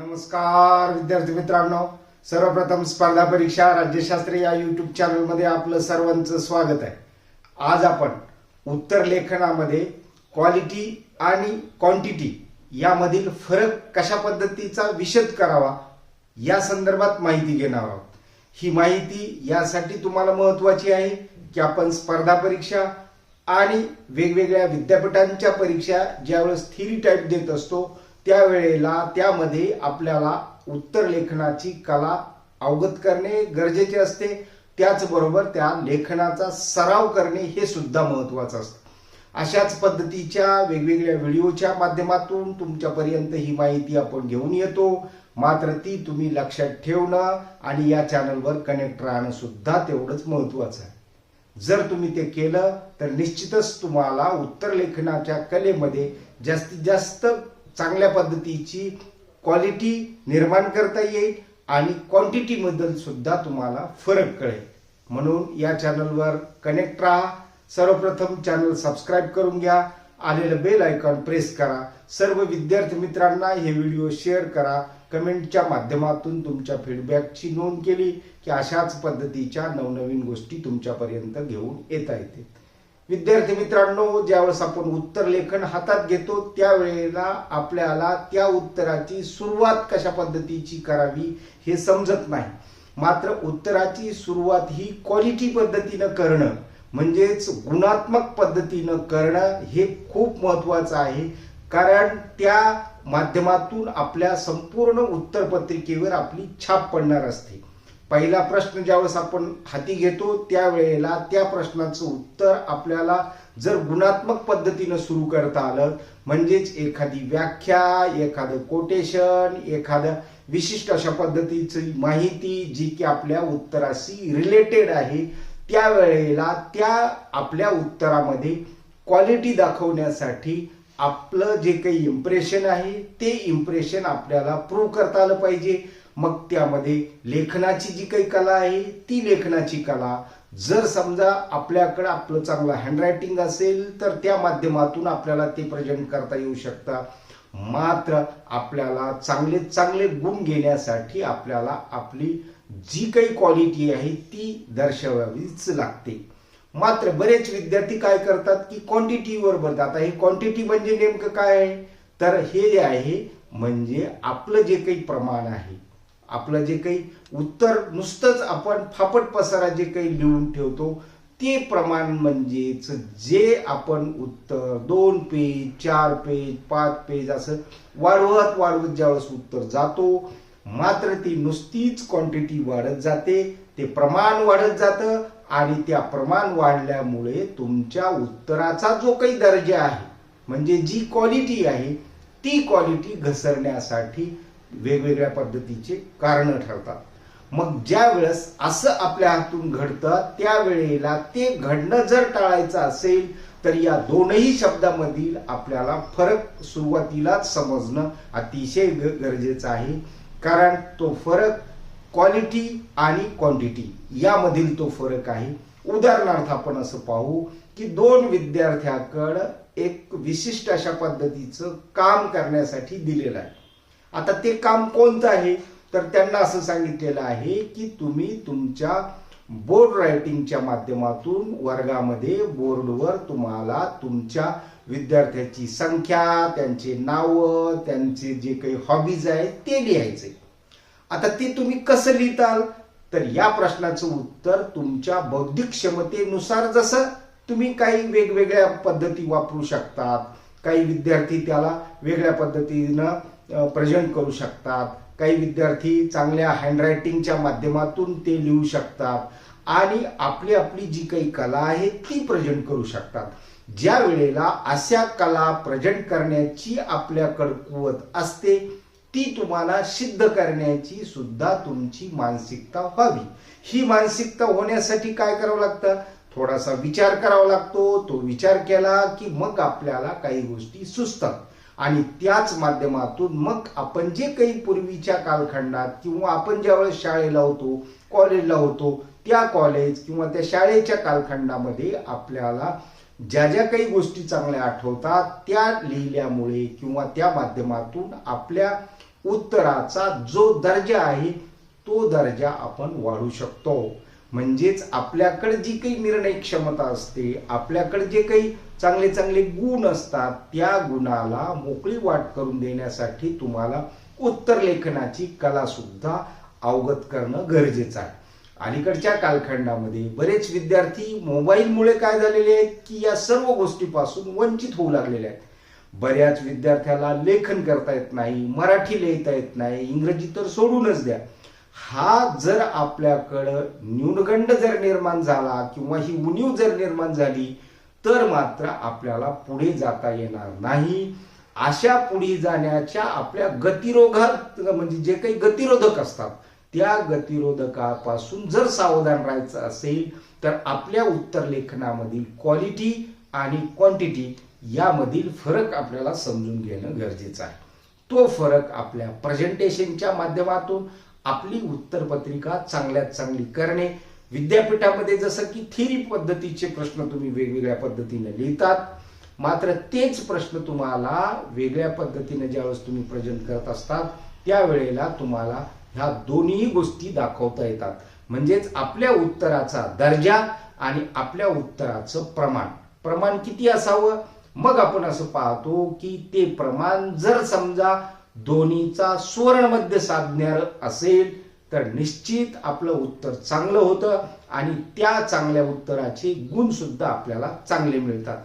नमस्कार विद्यार्थी मित्रांनो. सर्वप्रथम स्पर्धा परीक्षा राज्यशास्त्र या युट्यूब चॅनलमध्ये आपलं सर्वांचं स्वागत आहे. आज आपण उत्तर लेखनामध्ये क्वालिटी आणि क्वांटिटी यामधील फरक कशा पद्धतीचा विशद करावा या संदर्भात माहिती घेणार आहोत. ही माहिती यासाठी तुम्हाला महत्वाची आहे की आपण स्पर्धा परीक्षा आणि वेगवेगळ्या विद्यापीठांच्या परीक्षा ज्यावेळेस थिरी टाईप देत असतो त्यावेळेला त्यामध्ये आपल्याला उत्तर लेखनाची कला अवगत करणे गरजेचे असते. त्याचबरोबर त्या लेखनाचा सराव करणे हे सुद्धा महत्वाचं असतं. अशाच पद्धतीच्या वेगवेगळ्या व्हिडिओच्या माध्यमातून तुमच्यापर्यंत ही माहिती आपण घेऊन येतो. मात्र ती तुम्ही लक्षात ठेवणं आणि या चॅनलवर कनेक्ट राहणं सुद्धा तेवढंच महत्वाचं आहे. जर तुम्ही ते केलं तर निश्चितच तुम्हाला उत्तर लेखनाच्या कलेमध्ये जास्तीत जास्त चांगल्या पद्धतीची क्वालिटी निर्माण करता येईल आणि क्वांटिटी मधील सुद्धा तुम्हाला फरक कळेल. म्हणून या चॅनलवर कनेक्ट राहा. सर्वप्रथम चॅनल सबस्क्राईब करून घ्या. आलेलं बेल आयकॉन प्रेस करा. सर्व विद्यार्थी मित्रांना हे व्हिडिओ शेअर करा. कमेंटच्या माध्यमातून तुमच्या फीडबॅकची नोंद केली की अशाच पद्धतीच्या नवनवीन गोष्टी तुमच्यापर्यंत घेऊन येता येतील विद्यार्थी मित्रांनो ज्यावेळेस आपण उत्तर लेखन हातात घेतो त्यावेळेला आपल्याला त्या उत्तराची सुरुवात कशा पद्धतीची करावी हे समजत नाही. मात्र उत्तराची सुरुवात ही क्वालिटी पद्धतीनं करणं म्हणजेच गुणात्मक पद्धतीनं करणं हे खूप महत्वाचं आहे. कारण त्या माध्यमातून आपल्या संपूर्ण उत्तरपत्रिकेवर आपली छाप पडणार असते. पहिला प्रश्न ज्यावेळेस आपण हाती घेतो त्यावेळेला त्या प्रश्नाचं उत्तर आपल्याला जर गुणात्मक पद्धतीनं सुरू करता आलं म्हणजेच एखादी व्याख्या एखादं कोटेशन एखादं विशिष्ट अशा पद्धतीची माहिती जी की आपल्या उत्तराशी रिलेटेड आहे त्यावेळेला त्या आपल्या उत्तरामध्ये क्वालिटी दाखवण्यासाठी आपलं जे काही इम्प्रेशन आहे ते इम्प्रेशन आपल्याला प्रूव्ह करता आलं पाहिजे. मग त्यामध्ये लेखनाची जी काही कला आहे ती लेखनाची कला. जर समजा आपल्याकडं आपलं चांगलं हँडरायटिंग असेल तर त्या माध्यमातून आपल्याला ते प्रेझेंट करता येऊ शकतं. मात्र आपल्याला चांगले चांगले गुण घेण्यासाठी आपल्याला आपली जी काही क्वालिटी आहे ती दर्शवावीच लागते. मात्र बरेच विद्यार्थी काय करतात की क्वांटिटीवर बघतात आता हे क्वांटिटी म्हणजे नेमकं काय आहे? तर हे जे आहे म्हणजे आपलं जे काही प्रमाण आहे आपलं जे काही उत्तर नुसतंच आपण फापट पसारा जे काही लिहून ठेवतो ते प्रमाण म्हणजेच जे आपण उत्तर दोन पेज चार पेज पाच पेज असं वाढवत वाढवत ज्यावेळेस उत्तर जातो मात्र ती नुसतीच क्वांटिटी वाढत जाते ते प्रमाण वाढत जातं आणि त्या प्रमाण वाढल्यामुळे तुमच्या उत्तराचा जो काही दर्जा आहे म्हणजे जी क्वालिटी आहे ती क्वालिटी घसरण्यासाठी वेगवेगळ्या पद्धतीचे कारण ठरतात. मग ज्या वेळेस असं आपल्या हातून घडतं त्यावेळेला ते घडणं जर टाळायचं असेल तर या दोनही शब्दामधील आपल्याला फरक सुरुवातीलाच समजणं अतिशय गरजेचं आहे. कारण तो फरक क्वालिटी आणि क्वांटिटी यामधील तो फरक आहे. उदाहरणार्थ आपण असं पाहू की दोन विद्यार्थ्याकडं एक विशिष्ट अशा पद्धतीचं काम करण्यासाठी दिलेलं आहे. आता ते काम कोणतं आहे? तर त्यांना असं सांगितलेलं आहे की तुम्ही तुमच्या बोर्ड रायटिंगच्या माध्यमातून वर्गामध्ये बोर्डवर तुम्हाला तुमच्या विद्यार्थ्याची संख्या त्यांचे नावं त्यांचे जे काही हॉबीज आहेत ते लिहायचे. आता ते तुम्ही कसं लिहिताल? तर या प्रश्नाचं उत्तर तुमच्या बौद्धिक क्षमतेनुसार जसं तुम्ही काही वेगवेगळ्या पद्धती वापरू शकतात. काही विद्यार्थी त्याला वेगळ्या पद्धतीनं प्रेझेंट करू शकतात. काही विद्यार्थी चांगल्या हँडरायटिंगच्या माध्यमातून ते लिहू शकतात. आणि आपली आपली जी काही कला आहे ती प्रेझेंट करू शकतात. ज्या वेळेला अशा कला प्रेझेंट करण्याची आपल्याकडे कुवत असते ती तुम्हाला सिद्ध करण्याची सुद्धा तुमची मानसिकता व्हावी. ही मानसिकता होण्यासाठी काय करावं लागतं? थोडासा विचार करावा लागतो. तो विचार केला की मग आपल्याला काही गोष्टी सुचतात. आणि त्याच माध्यमातून मग आपण जे काही पूर्वीच्या कालखंडात किंवा आपण ज्यावेळेस शाळेला होतो कॉलेजला होतो त्या कॉलेज किंवा त्या शाळेच्या कालखंडामध्ये आपल्याला ज्या ज्या काही गोष्टी चांगल्या आठवतात त्या लिहिल्यामुळे किंवा त्या माध्यमातून आपल्या उत्तराचा जो दर्जा आहे तो दर्जा आपण वाढू शकतो. म्हणजेच आपल्याकडे जी काही निर्णय क्षमता असते आपल्याकडे जे काही चांगले चांगले गुण असतात त्या गुणाला मोकळी वाट करून देण्यासाठी तुम्हाला उत्तर लेखनाची कला सुद्धा अवगत करणं गरजेचं आहे. अलीकडच्या कालखंडामध्ये बरेच विद्यार्थी मोबाईलमुळे काय झालेले आहेत की या सर्व गोष्टीपासून वंचित होऊ लागलेले आहेत. बऱ्याच विद्यार्थ्याला लेखन करता येत नाही मराठी लिहिता येत नाही इंग्रजी तर सोडूनच द्या. हा जर आपल्याकडं न्यूनगंड जर निर्माण झाला किंवा ही उणीव जर निर्माण झाली तर मात्र आपल्याला पुढे जाता येणार नाही. अशा पुढे जाण्याच्या आपल्या गतिरोधात म्हणजे जे काही गतिरोधक असतात त्या गतिरोधकापासून जर सावधान राहायचं असेल तर आपल्या उत्तर लेखनामधील क्वालिटी आणि क्वांटिटी यामधील फरक आपल्याला समजून घेणं गरजेचं आहे. तो फरक आपल्या प्रेझेंटेशनच्या माध्यमातून आपली उत्तरपत्रिका चांगल्यात चांगली करणे. विद्यापीठामध्ये जसं की थिरी पद्धतीचे प्रश्न तुम्ही वेगवेगळ्या पद्धतीने लिहितात मात्र तेच प्रश्न तुम्हाला वेगळ्या पद्धतीने ज्यावेळेस तुम्ही प्रेझेंट करत असतात त्यावेळेला तुम्हाला ह्या दोन्ही गोष्टी दाखवता येतात. म्हणजेच आपल्या उत्तराचा दर्जा आणि आपल्या उत्तराचं प्रमाण. प्रमाण किती असावं? मग आपण असं पाहतो की ते प्रमाण जर समजा दोन्हीचा सुवर्णमध्य साधणार असेल तर निश्चित आपलं उत्तर चांगलं होतं आणि त्या चांगल्या उत्तराचे गुण सुद्धा आपल्याला चांगले मिळतात.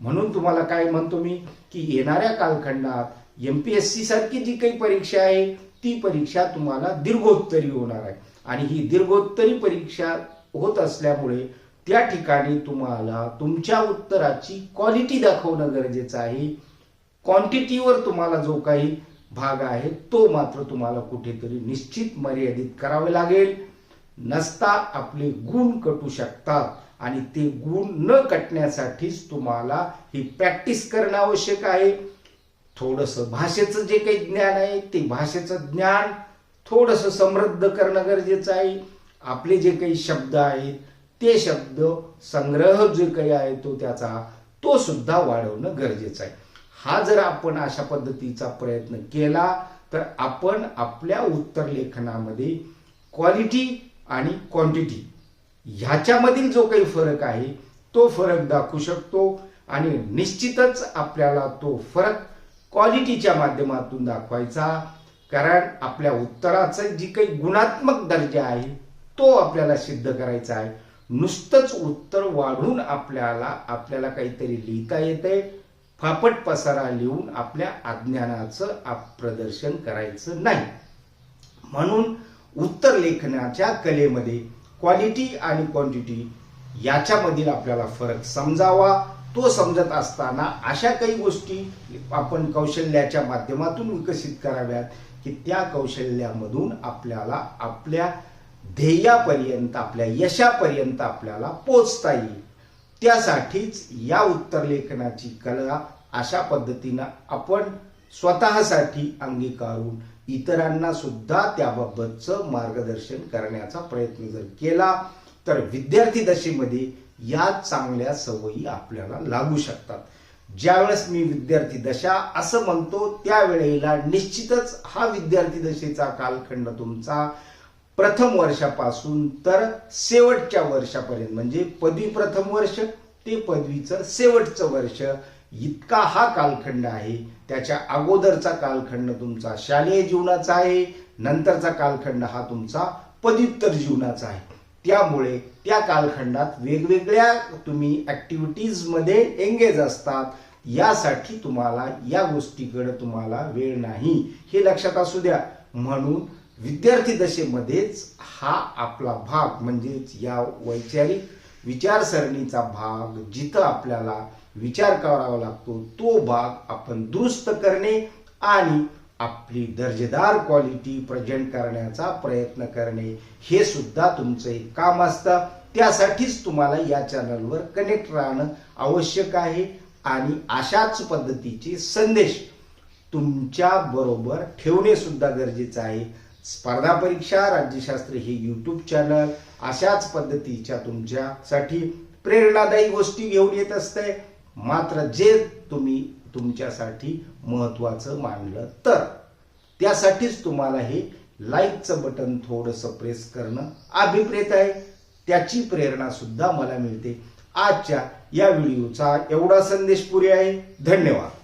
म्हणून तुम्हाला काय म्हणतो मी की येणाऱ्या कालखंडात एम पी एस सी सारखी जी काही परीक्षा आहे ती परीक्षा तुम्हाला दीर्घोत्तरी होणार आहे. आणि ही दीर्घोत्तरी परीक्षा होत असल्यामुळे त्या ठिकाणी तुम्हाला तुमच्या उत्तराची क्वालिटी दाखवणं गरजेचं आहे. क्वांटिटीवर तुम्हाला जो काही भाग आहे तो मात्र तुम्हाला कुठेतरी निश्चित मर्यादित करावे लागेल. नसता आपले गुण कटू शकतात आणि ते गुण न कटण्यासाठीच तुम्हाला ही प्रॅक्टिस करणं आवश्यक आहे. थोडंसं भाषेचं जे काही ज्ञान आहे ते भाषेचं ज्ञान थोडंसं समृद्ध करणं गरजेचं आहे. आपले जे काही शब्द आहेत ते शब्द संग्रह जे काही आहे तो त्याचा तो सुद्धा वाढवणं गरजेचं आहे. हा जर आपण अशा पद्धतीचा प्रयत्न केला तर आपण आपल्या उत्तर लेखनामध्ये क्वालिटी आणि क्वांटिटी ह्याच्यामधील जो काही फरक आहे तो फरक दाखवू शकतो आणि निश्चितच आपल्याला तो फरक क्वालिटीच्या माध्यमातून दाखवायचा. कारण आपल्या उत्तराचा जी काही गुणात्मक दर्जा आहे तो आपल्याला सिद्ध करायचा आहे. नुसतंच उत्तर वाढून आपल्याला आपल्याला काहीतरी लिहिता येते फापट पसारा लिहून आपल्या अज्ञानाचं आप प्रदर्शन करायचं नाही. म्हणून उत्तर लेखनाच्या कलेमध्ये क्वालिटी आणि क्वांटिटी याच्यामधील आपल्याला फरक समजावा. तो समजत असताना अशा काही गोष्टी आपण कौशल्याच्या माध्यमातून विकसित कराव्यात की त्या कौशल्यामधून आपल्याला आपल्या ध्येयापर्यंत आपल्या यशापर्यंत आपल्याला पोचता येईल. त्यासाठीच या उत्तर लेखनाची कला अशा पद्धतीनं आपण स्वतःसाठी अंगीकारून इतरांना सुद्धा त्याबाबतचं मार्गदर्शन करण्याचा प्रयत्न जर केला तर विद्यार्थी दशेमध्ये या चांगल्या सवयी आपल्याला लागू शकतात. ज्यावेळेस मी विद्यार्थी दशा असं म्हणतो त्यावेळेला निश्चितच हा विद्यार्थी दशेचा कालखंड तुमचा प्रथम वर्षापासून तर शेवटच्या वर्षापर्यंत म्हणजे पदवी प्रथम वर्ष ते पदवीचं शेवटचं वर्ष. इतका हा कालखंड आहे. त्याच्या अगोदरचा कालखंड तुमचा शालेय जीवनाचा आहे. नंतरचा कालखंड हा तुमचा पदव्युत्तर जीवनाचा आहे. त्यामुळे त्या कालखंडात वेगवेगळ्या तुम्ही ऍक्टिव्हिटीजमध्ये एंगेज असतात. यासाठी तुम्हाला या गोष्टीकडे तुम्हाला वेळ नाही. हे लक्षात असू द्या. म्हणून विद्यार्थी दशेमध्येच हा आपला भाग म्हणजेच या वैचारिक विचारसरणीचा भाग जिथं आपल्याला विचार करावा लागतो तो भाग आपण दुरुस्त करणे आणि आपली दर्जेदार क्वालिटी प्रेझेंट करण्याचा प्रयत्न करणे हे सुद्धा तुमचं एक काम असतं. त्यासाठीच तुम्हाला या चॅनलवर कनेक्ट राहणं आवश्यक आहे आणि अशाच पद्धतीचे संदेश तुमच्या बरोबर ठेवणे सुद्धा गरजेचं आहे. स्पर्धा परीक्षा राज्यशास्त्र हे युट्यूब चॅनल अशाच पद्धतीच्या तुमच्यासाठी प्रेरणादायी गोष्टी घेऊन येत असते. मात्र जे तुम्ही तुमच्यासाठी महत्वाचं मानलं तर त्यासाठीच तुम्हाला हे लाईकचं बटन थोडंसं प्रेस करणं अभिप्रेत आहे. त्याची प्रेरणा सुद्धा मला मिळते. आजच्या या व्हिडिओचा एवढा संदेश पुरे आहे. धन्यवाद.